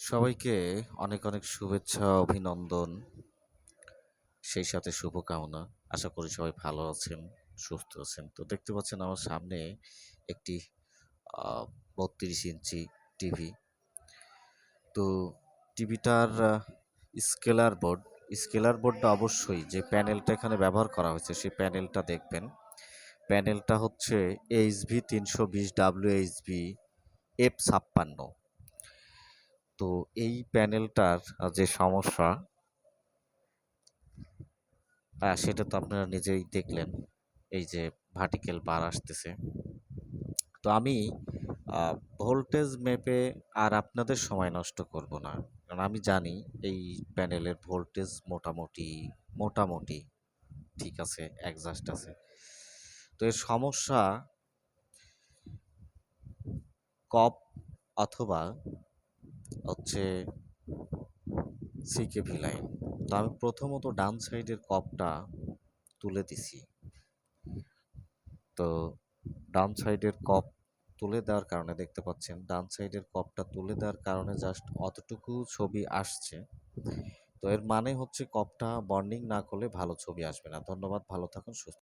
সবাইকে অনেক অনেক শুভেচ্ছা, অভিনন্দন। সেই সাথে শুভকামনা। আশা করি সবাই ভালো আছেন, সুস্থ আছেন। তো দেখতে পাচ্ছেন আমার সামনে একটি বত্রিশ ইঞ্চি টিভি। তো টিভিটার স্কেলার বোর্ড। স্কেলার বোর্ডটা অবশ্যই যে প্যানেলটা এখানে ব্যবহার করা হয়েছে, সেই প্যানেলটা দেখবেন। প্যানেলটা হচ্ছে এইচভি তিনশো বিশ ডাব্লিউ এইচভি এফ ছাপ্পান্ন। তো এই প্যানেলটার যে সমস্যা সেটা তো আপনারা নিজেই দেখলেন। এই যে ভার্টিক্যাল বার আসতেছে। তো আমি ভোল্টেজ মেপে আর আপনাদের সময় নষ্ট করব না। কারণ আমি জানি এই প্যানেলের ভোল্টেজ মোটামুটি মোটামুটি ঠিক আছে অ্যাডজাস্ট আছে। তো এর সমস্যা, কপ অথবা হচ্ছে সিকেভি লাইন তো আমি প্রথমত ডান সাইডের কপটা তুলে দিছি। তো ডান সাইডের কপ তুলে দেওয়ার কারণে দেখতে পাচ্ছেন, ডান সাইডের কপটা তুলে দেওয়ার কারণে জাস্ট অতটুকু ছবি আসছে। তো এর মানে হচ্ছে কপটা বর্নিং না করলে ভালো ছবি আসবে না। ধন্যবাদ, ভালো থাকুন, সুস্থ